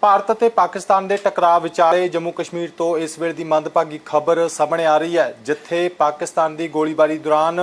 ਭਾਰਤ ਅਤੇ ਪਾਕਿਸਤਾਨ ਦੇ ਟਕਰਾਅ ਵਿਚਾਲੇ ਜੰਮੂ ਕਸ਼ਮੀਰ ਤੋਂ ਇਸ ਵੇਲੇ ਦੀ ਮੰਦਭਾਗੀ ਖਬਰ ਸਾਹਮਣੇ ਆ ਰਹੀ ਹੈ, ਜਿੱਥੇ ਪਾਕਿਸਤਾਨ ਦੀ ਗੋਲੀਬਾਰੀ ਦੌਰਾਨ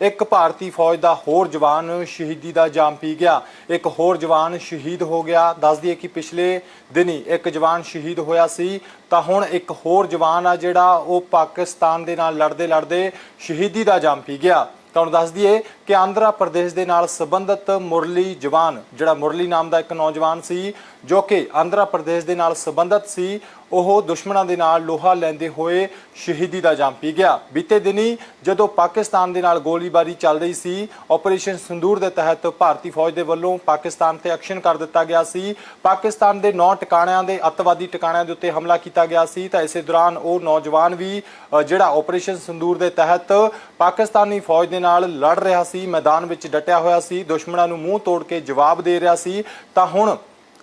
ਇੱਕ ਭਾਰਤੀ ਫੌਜ ਦਾ ਹੋਰ ਜਵਾਨ ਸ਼ਹੀਦੀ ਦਾ ਜਾਮ ਪੀ ਗਿਆ। ਇੱਕ ਹੋਰ ਜਵਾਨ ਸ਼ਹੀਦ ਹੋ ਗਿਆ। ਦੱਸ ਦਈਏ ਕਿ ਪਿਛਲੇ ਦਿਨੀ ਇੱਕ ਜਵਾਨ ਸ਼ਹੀਦ ਹੋਇਆ ਸੀ, ਤਾਂ ਹੁਣ ਇੱਕ ਹੋਰ ਜਵਾਨ ਆ ਜਿਹੜਾ ਉਹ ਪਾਕਿਸਤਾਨ ਦੇ ਨਾਲ ਲੜਦੇ ਲੜਦੇ ਸ਼ਹੀਦੀ ਦਾ ਜਾਮ ਪੀ ਗਿਆ। ਤੁਹਾਨੂੰ ਦੱਸ ਦਈਏ ਕਿ ਆਂਧਰਾ ਪ੍ਰਦੇਸ਼ ਦੇ ਨਾਲ ਸੰਬੰਧਿਤ ਮੁਰਲੀ ਜਵਾਨ, ਜਿਹੜਾ ਮੁਰਲੀ ਨਾਮ ਦਾ ਇੱਕ ਨੌਜਵਾਨ ਸੀ ਜੋ ਕਿ ਆਂਧਰਾ ਪ੍ਰਦੇਸ਼ ਦੇ ਨਾਲ ਸੰਬੰਧਿਤ ਸੀ, ਉਹ ਦੁਸ਼ਮਣਾਂ ਦੇ ਨਾਲ ਲੋਹਾ ਲੈਂਦੇ ਹੋਏ ਸ਼ਹੀਦੀ ਦਾ ਜਾਮ ਪੀ ਗਿਆ। ਬੀਤੇ ਦਿਨੀ ਜਦੋਂ ਪਾਕਿਸਤਾਨ ਦੇ ਨਾਲ ਗੋਲੀਬਾਰੀ ਚੱਲ ਰਹੀ ਸੀ ਆਪਰੇਸ਼ਨ ਸੰਦੂਰ ਦੇ ਤਹਿਤ ਭਾਰਤੀ ਫੌਜ ਦੇ ਵੱਲੋਂ ਪਾਕਿਸਤਾਨ ਤੇ ਐਕਸ਼ਨ ਕਰ ਦਿੱਤਾ ਗਿਆ ਸੀ। ਪਾਕਿਸਤਾਨ ਦੇ 9 ਟਿਕਾਣਿਆਂ ਦੇ, ਅੱਤਵਾਦੀ ਟਿਕਾਣਿਆਂ ਦੇ ਉੱਤੇ ਹਮਲਾ ਕੀਤਾ ਗਿਆ ਸੀ ਤਾਂ ਇਸੇ ਦੌਰਾਨ ਉਹ ਨੌਜਵਾਨ ਵੀ ਜਿਹੜਾ ਆਪਰੇਸ਼ਨ ਸੰਦੂਰ ਦੇ ਤਹਿਤ ਪਾਕਿਸਤਾਨੀ ਫੌਜ ਦੇ ਨਾਲ ਲੜ ਰਿਹਾ ਸੀ, ਮੈਦਾਨ ਵਿੱਚ ਡਟਿਆ ਹੋਇਆ ਸੀ, ਦੁਸ਼ਮਣਾਂ ਨੂੰ ਮੂੰਹ ਤੋੜ ਕੇ ਜਵਾਬ ਦੇ ਰਿਹਾ ਸੀ। ਤਾਂ ਹੁਣ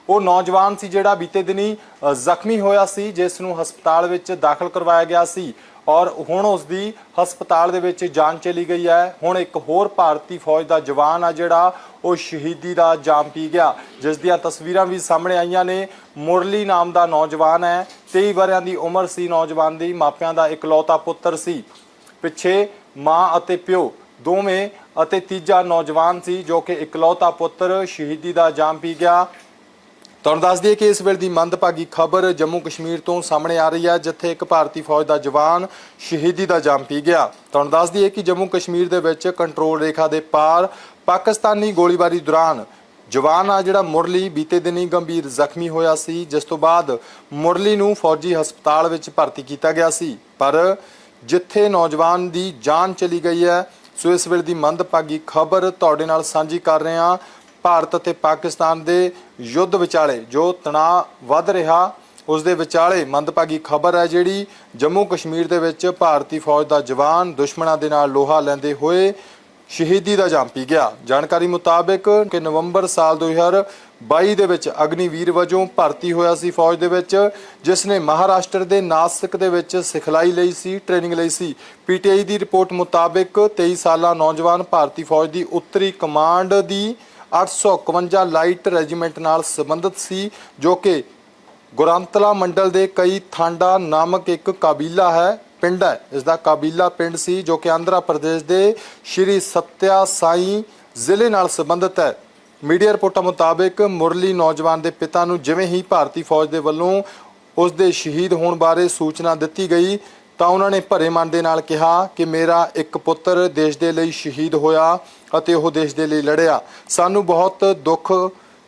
ਉਹ ਨੌਜਵਾਨ ਸੀ ਜਿਹੜਾ ਬੀਤੇ ਦਿਨੀ ਜ਼ਖਮੀ ਹੋਇਆ ਸੀ, ਜਿਸ ਨੂੰ ਹਸਪਤਾਲ ਵਿੱਚ ਦਾਖਲ ਕਰਵਾਇਆ ਗਿਆ ਸੀ। ਔਰ ਹੁਣ ਉਸ ਦੀ ਹਸਪਤਾਲ ਦੇ ਵਿੱਚ ਜਾਨ ਚਲੀ ਗਈ ਹੈ। ਹੁਣ ਇੱਕ ਹੋਰ ਭਾਰਤੀ ਫੌਜ ਦਾ ਜਵਾਨ ਆ ਜਿਹੜਾ, ਉਹ ਸ਼ਹੀਦੀ ਦਾ ਜਾਮ ਪੀ ਗਿਆ। ਜਿਸ ਦੀਆਂ ਤਸਵੀਰਾਂ ਵੀ ਸਾਹਮਣੇ ਆਈਆਂ ਨੇ। ਮੁਰਲੀ ਨਾਮ ਦਾ ਨੌਜਵਾਨ ਹੈ। 23 ਵਰਿਆਂ ਦੀ ਉਮਰ ਸੀ ਨੌਜਵਾਨ ਦੀ, ਮਾਪਿਆਂ ਦਾ ਇਕਲੌਤਾ ਪੁੱਤਰ ਸੀ। ਪਿੱਛੇ ਮਾਂ ਅਤੇ ਪਿਓ ਦੋਵੇਂ ਅਤੇ ਤੀਜਾ ਨੌਜਵਾਨ ਸੀ ਜੋ ਕਿ ਇਕਲੌਤਾ ਪੁੱਤਰ ਸ਼ਹੀਦੀ ਦਾ ਜਾਮ ਪੀ ਗਿਆ। ਤੁਹਾਨੂੰ ਦੱਸ ਦਈਏ ਕਿ ਇਸ ਵੇਲੇ ਦੀ ਮੰਦਭਾਗੀ ਖਬਰ ਜੰਮੂ ਕਸ਼ਮੀਰ ਤੋਂ ਸਾਹਮਣੇ ਆ ਰਹੀ ਹੈ, ਜਿੱਥੇ ਇੱਕ ਭਾਰਤੀ ਫੌਜ ਦਾ ਜਵਾਨ ਸ਼ਹੀਦੀ ਦਾ ਜਾਮ ਪੀ ਗਿਆ। ਤੁਹਾਨੂੰ ਦੱਸ ਦਈਏ ਕਿ ਜੰਮੂ ਕਸ਼ਮੀਰ ਦੇ ਵਿੱਚ ਕੰਟਰੋਲ ਰੇਖਾ ਦੇ ਪਾਰ ਪਾਕਿਸਤਾਨੀ ਗੋਲੀਬਾਰੀ ਦੌਰਾਨ ਜਵਾਨ ਆ ਜਿਹੜਾ ਮੁਰਲੀ ਬੀਤੇ ਦਿਨੀ ਗੰਭੀਰ ਜ਼ਖਮੀ ਹੋਇਆ ਸੀ, ਜਿਸ ਤੋਂ ਬਾਅਦ ਮੁਰਲੀ ਨੂੰ ਫੌਜੀ ਹਸਪਤਾਲ ਵਿੱਚ ਭਰਤੀ ਕੀਤਾ ਗਿਆ ਸੀ। ਪਰ ਜਿੱਥੇ ਨੌਜਵਾਨ ਦੀ ਜਾਨ ਚਲੀ ਗਈ ਹੈ, ਸੋ ਇਸ ਵੇਲੇ ਦੀ ਮੰਦਭਾਗੀ ਖਬਰ ਤੁਹਾਡੇ ਨਾਲ ਸਾਂਝੀ ਕਰ ਰਹੇ ਹਾਂ। ਭਾਰਤ ਅਤੇ ਪਾਕਿਸਤਾਨ ਦੇ ਯੁੱਧ ਵਿਚਾਲੇ ਜੋ ਤਣਾਅ ਵੱਧ ਰਿਹਾ, ਉਸ ਦੇ ਵਿਚਾਲੇ ਮੰਦਭਾਗੀ ਖਬਰ ਹੈ ਜਿਹੜੀ ਜੰਮੂ ਕਸ਼ਮੀਰ ਦੇ ਵਿੱਚ ਭਾਰਤੀ ਫੌਜ ਦਾ ਜਵਾਨ ਦੁਸ਼ਮਣਾਂ ਦੇ ਨਾਲ ਲੋਹਾ ਲੈਂਦੇ ਹੋਏ ਸ਼ਹੀਦੀ ਦਾ ਜਾਮ ਪੀ ਗਿਆ। ਜਾਣਕਾਰੀ ਮੁਤਾਬਕ ਕਿ ਨਵੰਬਰ ਸਾਲ 2022 ਦੇ ਵਿੱਚ ਅਗਨੀਵੀਰ ਵਜੋਂ ਭਰਤੀ ਹੋਇਆ ਸੀ ਫੌਜ ਦੇ ਵਿੱਚ, ਜਿਸ ਨੇ ਮਹਾਰਾਸ਼ਟਰ ਦੇ ਨਾਸਿਕ ਦੇ ਵਿੱਚ ਸਿਖਲਾਈ ਲਈ ਸੀ, ਟ੍ਰੇਨਿੰਗ ਲਈ ਸੀ। ਪੀਟੀਆਈ ਦੀ ਰਿਪੋਰਟ ਮੁਤਾਬਕ 23 ਸਾਲਾ ਨੌਜਵਾਨ ਭਾਰਤੀ ਫੌਜ ਦੀ ਉੱਤਰੀ ਕਮਾਂਡ ਦੀ 851 ਲਾਈਟ ਰੈਜੀਮੈਂਟ ਨਾਲ ਸੰਬੰਧਿਤ ਸੀ, ਜੋ ਕਿ ਗੁਰੰਤਲਾ ਮੰਡਲ ਦੇ ਕਈ ਥਾਂਡਾ ਨਾਮਕ ਇੱਕ ਕਾਬੀਲਾ ਹੈ, ਪਿੰਡ ਹੈ। ਇਸ ਦਾ ਕਾਬੀਲਾ ਪਿੰਡ ਸੀ, ਜੋ ਕਿ ਆਂਧਰਾ ਪ੍ਰਦੇਸ਼ ਦੇ ਸ਼੍ਰੀ ਸਤਿਆ ਸਾਈ ਜ਼ਿਲ੍ਹੇ ਨਾਲ ਸੰਬੰਧਿਤ ਹੈ। ਮੀਡੀਆ ਰਿਪੋਰਟਾਂ ਮੁਤਾਬਕ ਮੁਰਲੀ ਨੌਜਵਾਨ ਦੇ ਪਿਤਾ ਨੂੰ ਜਿਵੇਂ ਹੀ ਭਾਰਤੀ ਫੌਜ ਦੇ ਵੱਲੋਂ ਉਸ ਦੇ ਸ਼ਹੀਦ ਹੋਣ ਬਾਰੇ ਸੂਚਨਾ ਦਿੱਤੀ ਗਈ ਤਾਂ ਉਹਨਾਂ ਨੇ ਭਰੇ ਮਨ ਦੇ ਨਾਲ ਕਿਹਾ ਕਿ ਮੇਰਾ ਇੱਕ ਪੁੱਤਰ ਦੇਸ਼ ਦੇ ਲਈ ਸ਼ਹੀਦ ਹੋਇਆ ਅਤੇ ਉਹ ਦੇਸ਼ ਦੇ ਲਈ ਲੜਿਆ। ਸਾਨੂੰ ਬਹੁਤ ਦੁੱਖ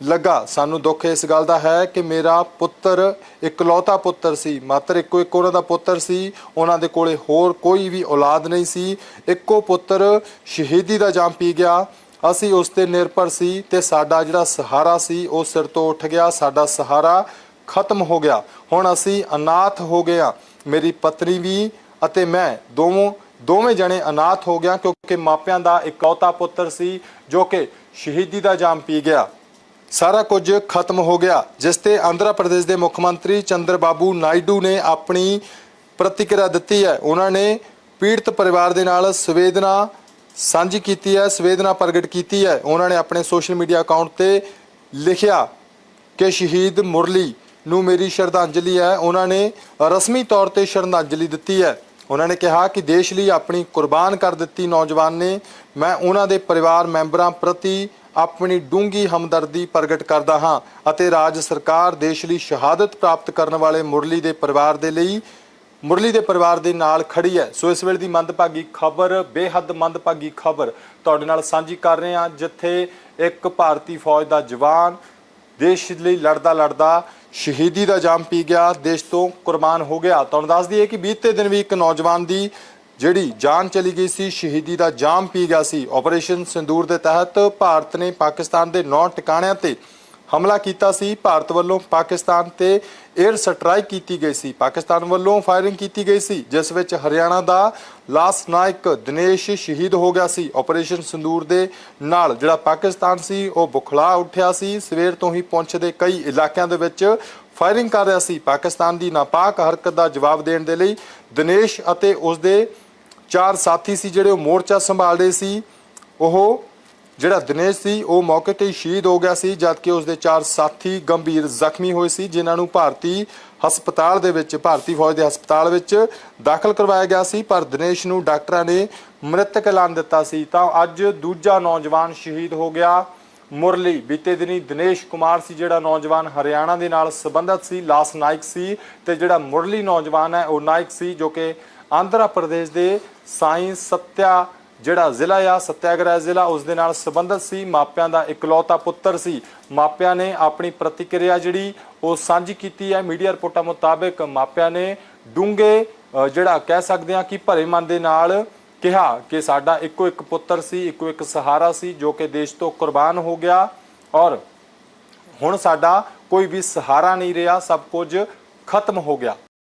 ਲੱਗਾ। ਸਾਨੂੰ ਦੁੱਖ ਇਸ ਗੱਲ ਦਾ ਹੈ ਕਿ ਮੇਰਾ ਪੁੱਤਰ ਇਕਲੌਤਾ ਪੁੱਤਰ ਸੀ। ਮਾਤਰ ਇੱਕੋ ਇੱਕ ਉਹਨਾਂ ਦਾ ਪੁੱਤਰ ਸੀ। ਉਹਨਾਂ ਦੇ ਕੋਲੇ ਹੋਰ ਕੋਈ ਵੀ ਔਲਾਦ ਨਹੀਂ ਸੀ। ਇੱਕੋ ਪੁੱਤਰ ਸ਼ਹੀਦੀ ਦਾ ਜਾਮ ਪੀ ਗਿਆ। ਅਸੀਂ ਉਸ ਤੇ ਨਿਰਭਰ ਸੀ ਤੇ ਸਾਡਾ ਜਿਹੜਾ ਸਹਾਰਾ ਸੀ, ਉਹ ਸਿਰ ਤੋਂ ਉੱਠ ਗਿਆ। ਸਾਡਾ ਸਹਾਰਾ ਖਤਮ ਹੋ ਗਿਆ। ਹੁਣ ਅਸੀਂ ਅਨਾਥ ਹੋ ਗਏ ਹਾਂ। ਮੇਰੀ ਪਤਨੀ ਵੀ ਅਤੇ ਮੈਂ ਦੋਵੇਂ ਦੋਵੇਂ ਜਣੇ ਅਨਾਥ ਹੋ ਗਿਆ ਕਿਉਂਕਿ ਮਾਪਿਆਂ ਦਾ ਇਕਲੌਤਾ ਪੁੱਤਰ ਸੀ ਜੋ ਕਿ ਸ਼ਹੀਦੀ ਦਾ ਜਾਮ ਪੀ ਗਿਆ। ਸਾਰਾ ਕੁਝ ਖਤਮ ਹੋ ਗਿਆ, ਜਿਸ ਤੇ ਆਂਧਰਾ ਪ੍ਰਦੇਸ਼ ਦੇ ਮੁੱਖ ਮੰਤਰੀ ਚੰਦਰ ਬਾਬੂ ਨਾਇਡੂ ਨੇ ਆਪਣੀ ਪ੍ਰਤੀਕਿਰਿਆ ਦਿੱਤੀ ਹੈ। ਉਹਨਾਂ ਨੇ ਪੀੜਤ ਪਰਿਵਾਰ ਦੇ ਨਾਲ ਸੰਵੇਦਨਾ ਸਾਂਝੀ ਕੀਤੀ ਹੈ, ਸੰਵੇਦਨਾ ਪ੍ਰਗਟ ਕੀਤੀ ਹੈ। ਉਹਨਾਂ ਨੇ ਆਪਣੇ ਸੋਸ਼ਲ ਮੀਡੀਆ ਅਕਾਊਂਟ ਤੇ ਲਿਖਿਆ ਕਿ ਸ਼ਹੀਦ ਮੁਰਲੀ ਨੂੰ ਮੇਰੀ ਸ਼ਰਧਾਂਜਲੀ ਹੈ। ਉਹਨਾਂ ਨੇ ਰਸਮੀ ਤੌਰ ਤੇ ਸ਼ਰਧਾਂਜਲੀ ਦਿੱਤੀ ਹੈ। ਉਹਨਾਂ ਨੇ ਕਿਹਾ ਕਿ ਦੇਸ਼ ਲਈ ਆਪਣੀ ਕੁਰਬਾਨ ਕਰ ਦਿੱਤੀ ਨੌਜਵਾਨ ਨੇ। ਮੈਂ ਉਹਨਾਂ ਦੇ ਪਰਿਵਾਰ ਮੈਂਬਰਾਂ ਪ੍ਰਤੀ ਆਪਣੀ ਡੂੰਗੀ ਹਮਦਰਦੀ ਪ੍ਰਗਟ ਕਰਦਾ ਹਾਂ ਅਤੇ ਰਾਜ ਸਰਕਾਰ ਦੇਸ਼ ਲਈ ਸ਼ਹਾਦਤ ਪ੍ਰਾਪਤ ਕਰਨ ਵਾਲੇ ਮੁਰਲੀ ਦੇ ਪਰਿਵਾਰ ਦੇ ਲਈ ਮੁਰਲੀ ਦੇ ਪਰਿਵਾਰ ਦੇ ਨਾਲ ਖੜੀ ਹੈ। ਸੋ ਇਸ ਵੇਲੇ ਦੀ ਮੰਦਭਾਗੀ ਖਬਰ, ਬੇਹੱਦ ਮੰਦਭਾਗੀ ਖਬਰ ਤੁਹਾਡੇ ਨਾਲ ਸਾਂਝੀ ਕਰ ਰਹੇ ਹਾਂ, ਜਿੱਥੇ ਇੱਕ ਭਾਰਤੀ ਫੌਜ ਦਾ ਜਵਾਨ ਦੇਸ਼ ਲਈ ਲੜਦਾ ਲੜਦਾ ਸ਼ਹੀਦੀ ਦਾ ਜਾਮ ਪੀ ਗਿਆ, ਦੇਸ਼ ਤੋਂ ਕੁਰਬਾਨ ਹੋ ਗਿਆ। ਤੁਹਾਨੂੰ ਦੱਸ ਦਈਏ ਕਿ ਬੀਤੇ ਦਿਨ ਵੀ ਇੱਕ ਨੌਜਵਾਨ ਦੀ ਜਿਹੜੀ ਜਾਨ ਚਲੀ ਗਈ ਸੀ, ਸ਼ਹੀਦੀ ਦਾ ਜਾਮ ਪੀ ਗਿਆ ਸੀ। ਆਪਰੇਸ਼ਨ ਸਿੰਦੂਰ ਦੇ ਤਹਿਤ ਭਾਰਤ ਨੇ ਪਾਕਿਸਤਾਨ ਦੇ 9 ਟਿਕਾਣਿਆਂ ਤੇ ਹਮਲਾ ਕੀਤਾ ਸੀ। ਭਾਰਤ ਵੱਲੋਂ ਪਾਕਿਸਤਾਨ ਤੇ 에ਅਰ ਸਟ੍ਰਾਈਕ ਕੀਤੀ ਗਈ ਸੀ। ਪਾਕਿਸਤਾਨ ਵੱਲੋਂ ਫਾਇਰਿੰਗ ਕੀਤੀ ਗਈ ਸੀ, ਜਿਸ ਵਿੱਚ ਹਰਿਆਣਾ ਦਾ ਲਾਸ ਨਾਇਕ ਦਿਨੇਸ਼ ਸ਼ਹੀਦ ਹੋ ਗਿਆ ਸੀ। ਆਪਰੇਸ਼ਨ ਸੰਦੂਰ ਦੇ ਨਾਲ ਜਿਹੜਾ ਪਾਕਿਸਤਾਨ ਸੀ, ਉਹ ਬੁਖਲਾ ਉੱਠਿਆ ਸੀ। ਸਵੇਰ ਤੋਂ ਹੀ ਪੁੰਛ ਦੇ ਕਈ ਇਲਾਕਿਆਂ ਦੇ ਵਿੱਚ ਫਾਇਰਿੰਗ ਕਰ ਰਿਹਾ ਸੀ। ਪਾਕਿਸਤਾਨ ਦੀ ਨਾਪਾਕ ਹਰਕਤ ਦਾ ਜਵਾਬ ਦੇਣ ਦੇ ਲਈ ਦਿਨੇਸ਼ ਅਤੇ ਉਸ ਦੇ ਚਾਰ ਸਾਥੀ ਸੀ, ਜਿਹੜੇ ਉਹ ਮੋਰਚਾ ਸੰਭਾਲ ਰਹੇ ਸੀ। ਉਹ ਜਿਹੜਾ ਦਿਨੇਸ਼ ਸੀ, ਉਹ ਮੌਕੇ ਤੇ ਹੀ ਸ਼ਹੀਦ ਹੋ ਗਿਆ ਸੀ, ਜਦਕਿ ਉਸ ਦੇ ਚਾਰ ਸਾਥੀ ਗੰਭੀਰ ਜ਼ਖਮੀ ਹੋਏ ਸੀ, ਜਿਨ੍ਹਾਂ ਨੂੰ ਭਾਰਤੀ ਹਸਪਤਾਲ ਦੇ ਵਿੱਚ, ਭਾਰਤੀ ਫੌਜ ਦੇ ਹਸਪਤਾਲ ਵਿੱਚ ਦਾਖਲ ਕਰਵਾਇਆ ਗਿਆ ਸੀ, ਪਰ ਦਿਨੇਸ਼ ਨੂੰ ਡਾਕਟਰਾਂ ਨੇ ਮ੍ਰਿਤਕ ਐਲਾਨ ਦਿੱਤਾ ਸੀ। ਤਾਂ ਅੱਜ ਦੂਜਾ ਨੌਜਵਾਨ ਸ਼ਹੀਦ ਹੋ ਗਿਆ। ਮੁਰਲੀ, ਬੀਤੇ ਦਿਨੀ ਦਿਨੇਸ਼ ਕੁਮਾਰ ਸੀ, ਜਿਹੜਾ ਨੌਜਵਾਨ ਹਰਿਆਣਾ ਦੇ ਨਾਲ ਸੰਬੰਧਿਤ ਸੀ, ਲਾਸ ਨਾਇਕ ਸੀ ਤੇ ਜਿਹੜਾ ਮੁਰਲੀ ਨੌਜਵਾਨ ਹੈ, ਉਹ ਨਾਇਕ ਸੀ, ਜੋ ਕਿ ਆਂਧਰਾ ਪ੍ਰਦੇਸ਼ ਦੇ ਸਾਈਂ ਸੱਤਿਆ ਜਿਹੜਾ ਜ਼ਿਲ੍ਹਾ ਆ, ਸਤਿਆਗ੍ਰਹਿ ਜ਼ਿਲ੍ਹਾ, ਉਸ ਦੇ ਨਾਲ ਸੰਬੰਧਿਤ ਸੀ, ਮਾਪਿਆਂ ਦਾ ਇਕਲੌਤਾ ਪੁੱਤਰ ਸੀ। ਮਾਪਿਆਂ ਨੇ ਆਪਣੀ ਪ੍ਰਤੀਕਿਰਿਆ ਜਿਹੜੀ ਉਹ ਸਾਂਝੀ ਕੀਤੀ ਹੈ। ਮੀਡੀਆ ਰਿਪੋਰਟਾਂ ਮੁਤਾਬਕ ਮਾਪਿਆਂ ਨੇ ਡੂੰਗੇ ਜਿਹੜਾ ਕਹਿ ਸਕਦੇ ਆ ਕਿ ਭਰੇ ਮਨ ਦੇ ਨਾਲ ਕਿਹਾ ਕਿ ਸਾਡਾ ਇੱਕੋ ਇੱਕ ਪੁੱਤਰ ਸੀ, ਇੱਕੋ ਇੱਕ ਸਹਾਰਾ ਸੀ, ਜੋ ਕਿ ਦੇਸ਼ ਤੋਂ ਕੁਰਬਾਨ ਹੋ ਗਿਆ ਔਰ ਹੁਣ ਸਾਡਾ ਕੋਈ ਵੀ ਸਹਾਰਾ ਨਹੀਂ ਰਿਹਾ, ਸਭ ਕੁਝ ਖਤਮ ਹੋ ਗਿਆ।